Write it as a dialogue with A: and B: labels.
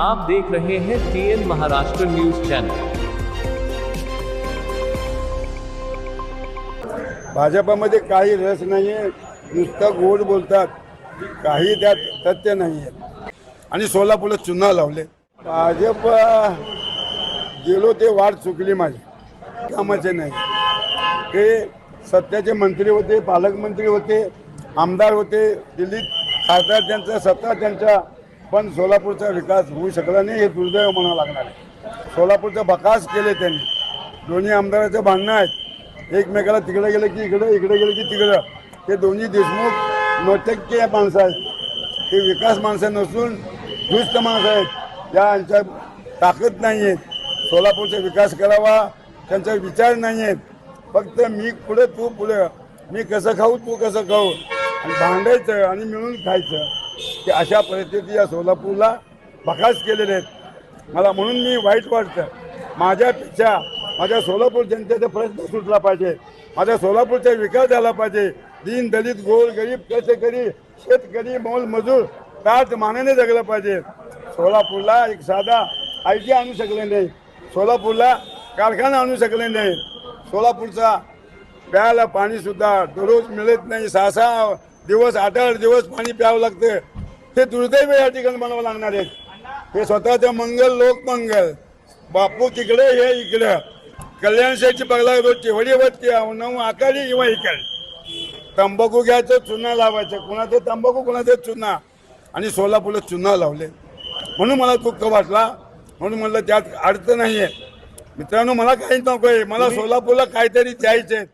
A: आप देख रहे हैं टीएन महाराष्ट्र न्यूज चैनल
B: भाजपामध्ये काही रस नाही आहे नुसतं गोड बोलतात. काही त्यात तथ्य नाही आहे आणि सोलापूरला चुना लावले. भाजप गेलो ते वाट चुकली माझी. कामाचे नाही. ते सत्याचे मंत्री होते पालकमंत्री होते आमदार होते दिल्लीत खासदार त्यांचा सत्ता त्यांच्या पण सोलापूरचा विकास होऊ शकला नाही हे दुर्दैव म्हणावं लागणार आहे. सोलापूरचा बकास केले त्यांनी. दोन्ही आमदाराचं भांडणं आहेत. एकमेकाला तिकडे गेलं की इकडं इकडे गेलं की तिकडं. हे दोन्ही देशमुख नोटक्के माणसं आहेत. हे विकास माणसं नसून दुष्ट माणसं आहेत. यांच्या ताकद नाही आहेत. सोलापूरचा विकास करावा त्यांचा विचार नाही आहेत. फक्त मी पुढे तू पुढे. मी कसं खाऊ तू कसं खाऊ. आणि भांडायचं आणि मिळून खायचं. की अशा परिस्थिती या सोलापूरला बकास केलेले आहेत. मला म्हणून मी वाईट वाटतं. माझ्यापेक्षा माझ्या सोलापूर जनतेचा प्रश्न सुटला पाहिजे. माझ्या सोलापूरचा विकास झाला पाहिजे. दीन दलित गोल गरीब कसेकरी शेतकरी मोल मजूर ताट मानाने जगलं पाहिजे. सोलापूरला एक साधा आय टी आणू शकले नाही. सोलापूरला कारखाना आणू शकले नाही. सोलापूरचा प्यायला पाणीसुद्धा दररोज मिळत नाही. सहा सहा दिवस आठ आठ दिवस पाणी प्यावं लागतं. हे दुर्दैव या ठिकाणी बनावं लागणार आहेत. हे स्वतःचं मंगल लोकमंगल. बापू तिकडे हे इकडं. कल्याण शेठची बघला रोजची वडीवरती नऊ आकारी किंवा इकडे तंबाखू घ्यायचं चुना लावायचं. कुणाचं तंबाखू कुणाचं चुना. आणि सोलापूरला चुना लावले. म्हणून मला दुःख वाटला. म्हणून म्हणलं त्यात अर्थ नाही आहे मित्रांनो मला काहीच नको आहे मला सोलापूरला काहीतरी द्यायचं